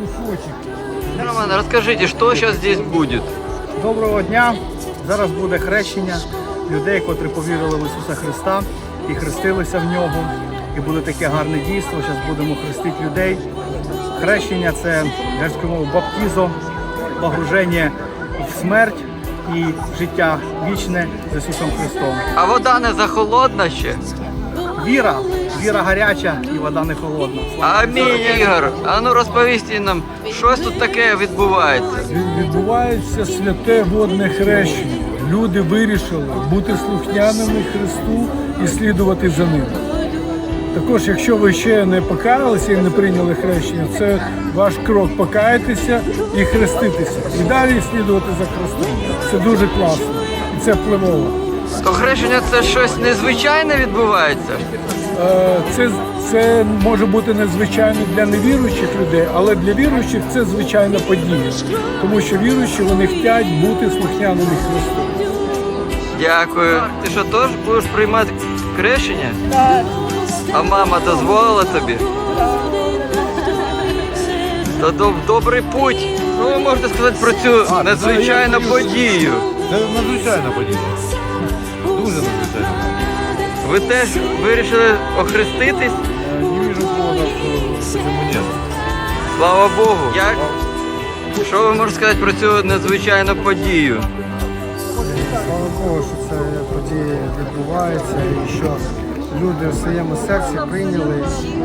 кусочек. Роман, расскажите, что сейчас здесь будет? Доброго дня! Зараз буде хрещення людей, котрі повірили в Ісуса Христа і хрестилися в нього. І буде таке гарне дійство. Зараз будемо хрестити людей. Хрещення це грецькою мовою баптізо, погруження в смерть і життя вічне з Ісусом Христом. А вода не захолодна ще? Віра, віра гаряча і вода не холодна. Амінь, Ігор. А ну розповісти нам, щось тут таке відбувається. Відбувається святе водне хрещення. Люди вирішили бути слухняними Христу і слідувати за ним. Також, якщо ви ще не покаялися і не прийняли хрещення, це ваш крок покаятися і хреститися. І далі слідувати за Христом. Це дуже класно. І це впливово. То хрещення це щось незвичайне відбувається. Е, Це, це може бути незвичайно для невіруючих людей, але для віруючих це звичайна подія. Тому що віруючі вони хочуть бути слухняними Христу. Дякую. Ти що теж будеш приймати хрещення? Так. А мама дозволила тобі? То доб- добрий путь. Що ви можете сказати про цю надзвичайну подію? Це надзвичайна подія. Дуже надзвичайна. Ви теж вирішили охреститись? Не вижу повода нет. Слава Богу. Як? Що ви можете сказати про цю надзвичайну подію? Слава Богу, що це подія відбувається і що люди в своєму серці прийняли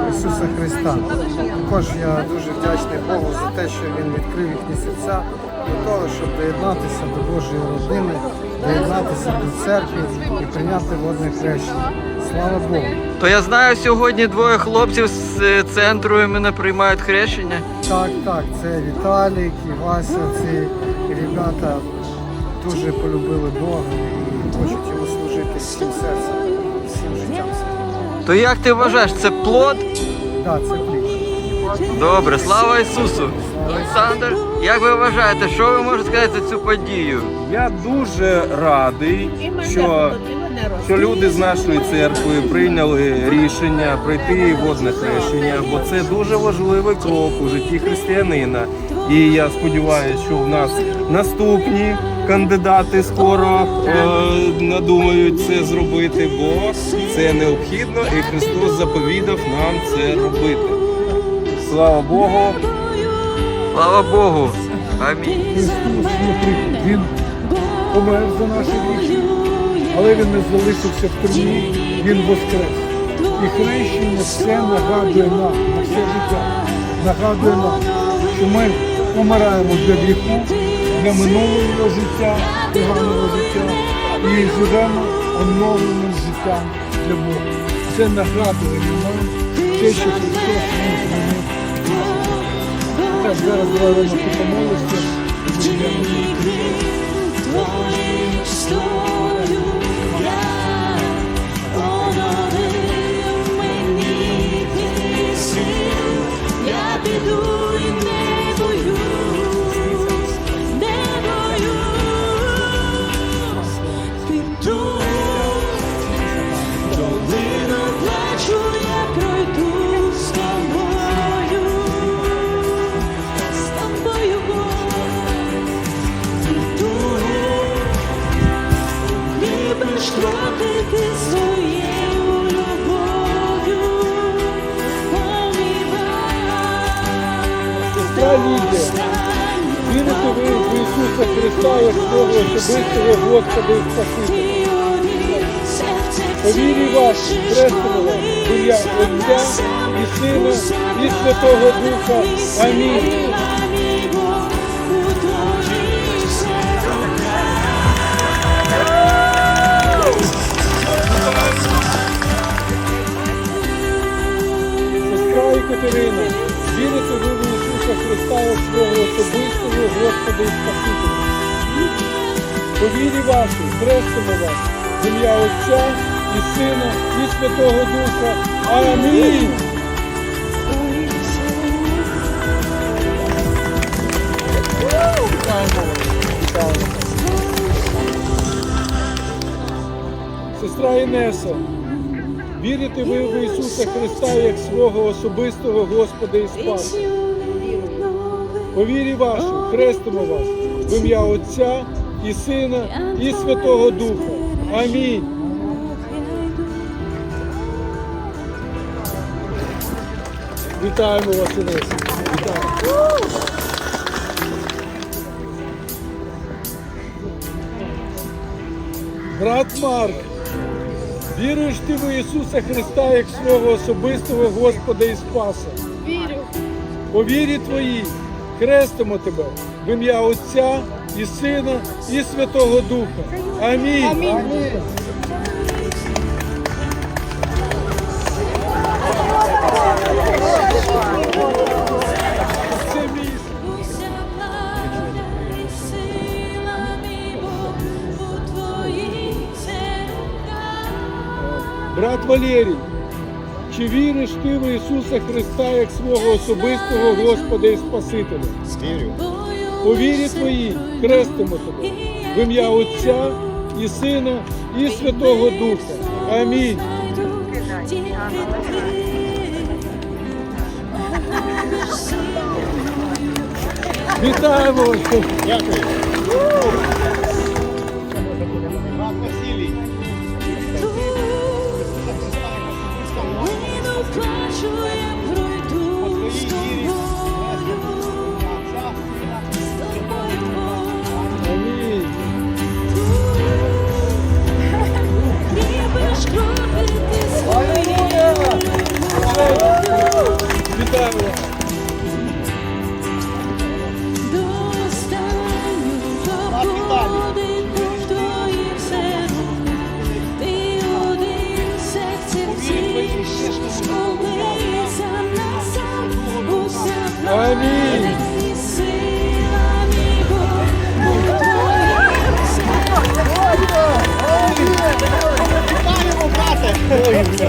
Ісуса Христа. Також я дуже вдячний Богу за те, що Він відкрив їхні серця до того, щоб доєднатися до Божої родини, доєднатися до церкви і прийняти водне хрещення. Слава Богу! То я знаю, сьогодні двоє хлопців з е, центру іменно приймають хрещення. Так, так, це Віталік і Вася, ці ребята дуже полюбили Бога і хочуть йому служити всім серцем, всім життям. То як ти вважаєш, це плод? Так, це пліч. Добре, слава Ісусу! Олександр, як ви вважаєте, що ви можете сказати за цю подію? Я дуже радий, що, що люди з нашої церкви прийняли рішення пройти водне хрещення, бо це дуже важливий крок у житті християнина. І я сподіваюся, що в нас наступні кандидати скоро е, надумають це зробити, бо це необхідно, і Христос заповідав нам це робити. Слава Богу! Слава Богу! Амінь. Христос. Він помер за наші гріхи, але він не залишився в тюрмі, він воскрес. І хрещення все нагадує нам на все життя. Нагадує нам, що ми помираємо для гріху, для минулого життя, поганого життя, і живемо оновленим життям для Бога. Це нагадує нам те, що Христос нам змінив. Зараз давай Рома, ти помолишся. Як свого особистого Господа і Спасителя. По вірі вашій хрестимо вас в ім'я Отця і Сина і Святого Духа. Амінь. Сестра Екатерина, вірите в Ісуса Христа свого особистого Господа і Спасителя. По вірі вашій хрестимо вас ім'я Отця і Сина і Святого Духа. Амінь. Сестра Інеса, вірите ви в Ісуса Христа як свого особистого Господа і Спаса? По вірі вашу хрестимо вас в ім'я Отця і Сина, і Святого Духа. Амінь. Вітаємо вас, Олеся. Вітаємо. Брат Марк, віруєш ти в Ісуса Христа як свого особистого Господа і Спаса? Вірю. По вірі твоїй хрестимо тебе в ім'я Отця і Сина і Святого Духа. Амінь. Амінь. Брат Валерій, чи віриш ти в Ісуса Христа як свого особистого Господа і Спасителя? По вірі твоїй хрестимо тебе в ім'я Отця і Сина і Святого Духа. Амінь. Вітаємо вас! Плачу, я пройду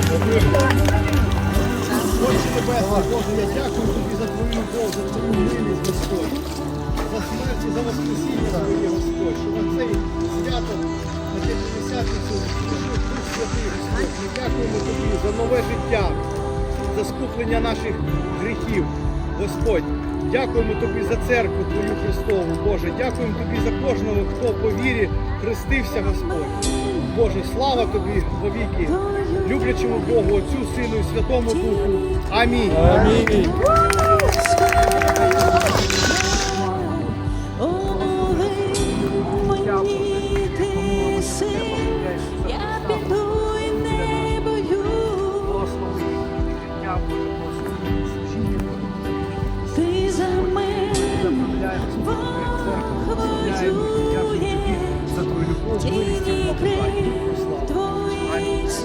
Отче Небесний, Боже, я дякую тобі за твою любов, за твою милість, Господь, за смерть і за воскресіння Твоє, Господь, що на цей свято, на цей п'ятдесятницю, Дух Святий, Господь. Ми дякуємо тобі за нове життя, за скуплення наших гріхів, Господь. Дякуємо тобі за церкву Твою Христову, Боже. Дякуємо тобі за кожного, хто по вірі хрестився, Господь. Боже, слава тобі вовіки, люблячому Богу, Отцю, Сину і Святому Духу. Амінь. Амінь. Піду і не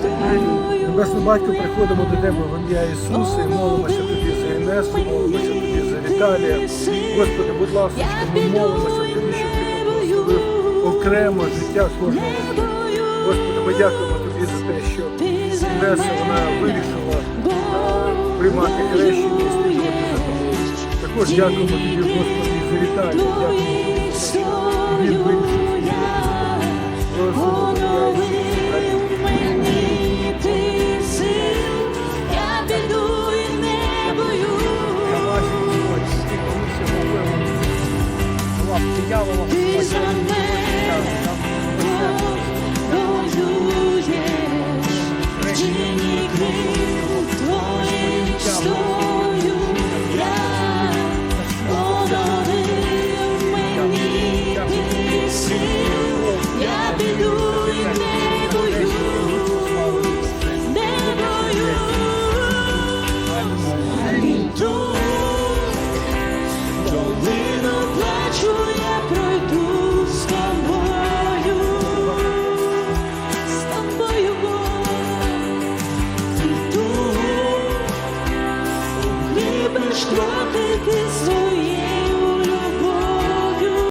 Небесний Батько, приходимо до Тебе в ім'я Ісуса і молимося тобі за Інесу, молимося тобі за Віталія. Господи, будь ласка, ми молимося тобі, щоб ти благословив окремо життя кожного. Господи, ми дякуємо тобі за те, що Інеса вона вирішила приймати хрещення і слідувати за тобою. Також дякуємо тобі, Господи, за Віталія. Дякуємо тобі що він вирішив слідувати за тобою.